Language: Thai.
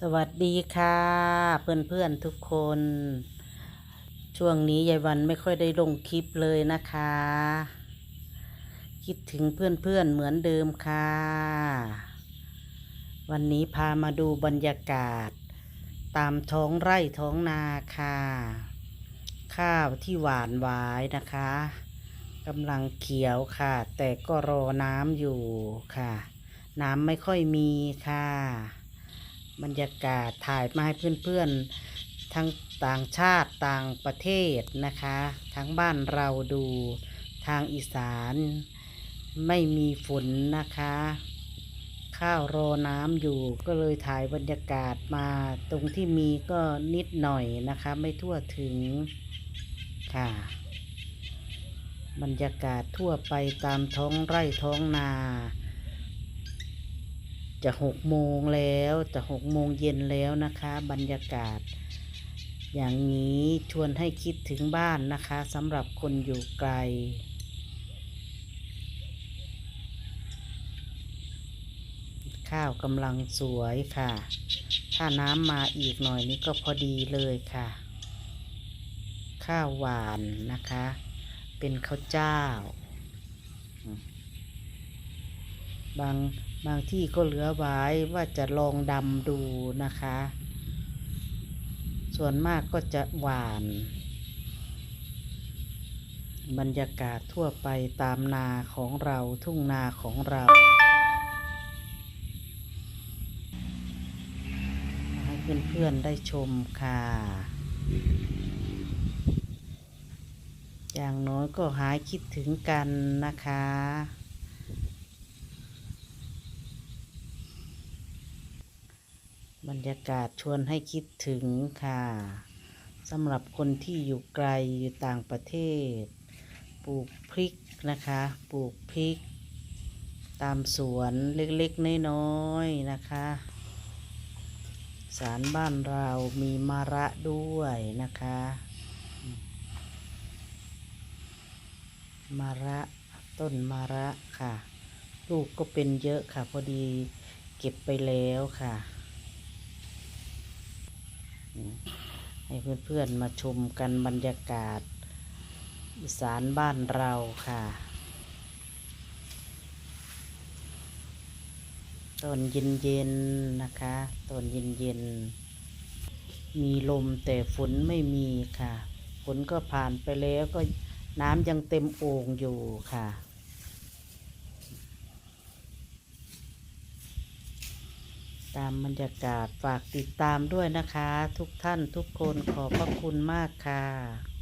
สวัสดีค่ะเพื่อนๆทุกคน ช่วงนี้ยายวันไม่ค่อยได้ลงคลิปเลยนะคะ คิดถึงเพื่อนๆเหมือนเดิมค่ะ วันนี้พามาดูบรรยากาศ ตามท้องไร่ท้องนาค่ะ ข้าวที่หวานหวายนะคะกำลังเขียวค่ะ แต่ก็รอน้ำอยู่ค่ะ น้ำไม่ค่อยมีค่ะ บรรยากาศถ่ายมาให้เพื่อนๆ ทั้งต่างชาติต่างประเทศนะคะ ทั้งบ้านเราดูทางอีสานไม่มีฝนนะคะ ข้าวรอน้ำอยู่ก็เลยถ่ายบรรยากาศมาตรงที่มีก็นิดหน่อยนะคะ ไม่ทั่วถึงค่ะ บรรยากาศทั่วไปตามท้องไร่ท้องนา จะหกโมงแล้วจะหกโมงเย็นแล้วนะคะ บรรยากาศ อย่างนี้ชวนให้คิดถึงบ้านนะคะสำหรับคนอยู่ไกล ข้าวกำลังสวยค่ะ ถ้าน้ำมาอีกหน่อยนี้ก็พอดีเลยค่ะ ข้าวหวานนะคะ เป็นข้าวเจ้า บาง บางที่ก็เหลือไว้ว่าจะลองดำดูนะคะ ส่วนมากก็จะหวาน บรรยากาศทั่วไปตามนาของเราทุ่งนาของเรา ให้เพื่อนๆได้ชมค่ะ อย่างน้อยก็หายคิดถึงกันนะคะ บรรยากาศชวนให้คิดถึงค่ะสำหรับคนที่อยู่ไกลอยู่ต่างประเทศ ปลูกพริกนะคะ ปลูกพริก ตามสวนเล็กๆน้อยๆนะคะ สารบ้านเรามีมะระด้วยนะคะมะระต้นมะระค่ะ ลูกก็เป็นเยอะค่ะ พอดีเก็บไปแล้วค่ะ ให้เพื่อนๆมาชมกันบรรยากาศอีสานบ้านเราค่ะ ตอนเย็นๆนะคะตอนเย็นๆ มีลมแต่ฝนไม่มีค่ะ ฝนก็ผ่านไปแล้วก็น้ำยังเต็มโอ่งอยู่ค่ะ ตามบรรยากาศฝากติดตามด้วยนะคะ ทุกท่านทุกคนขอบพระคุณมากค่ะ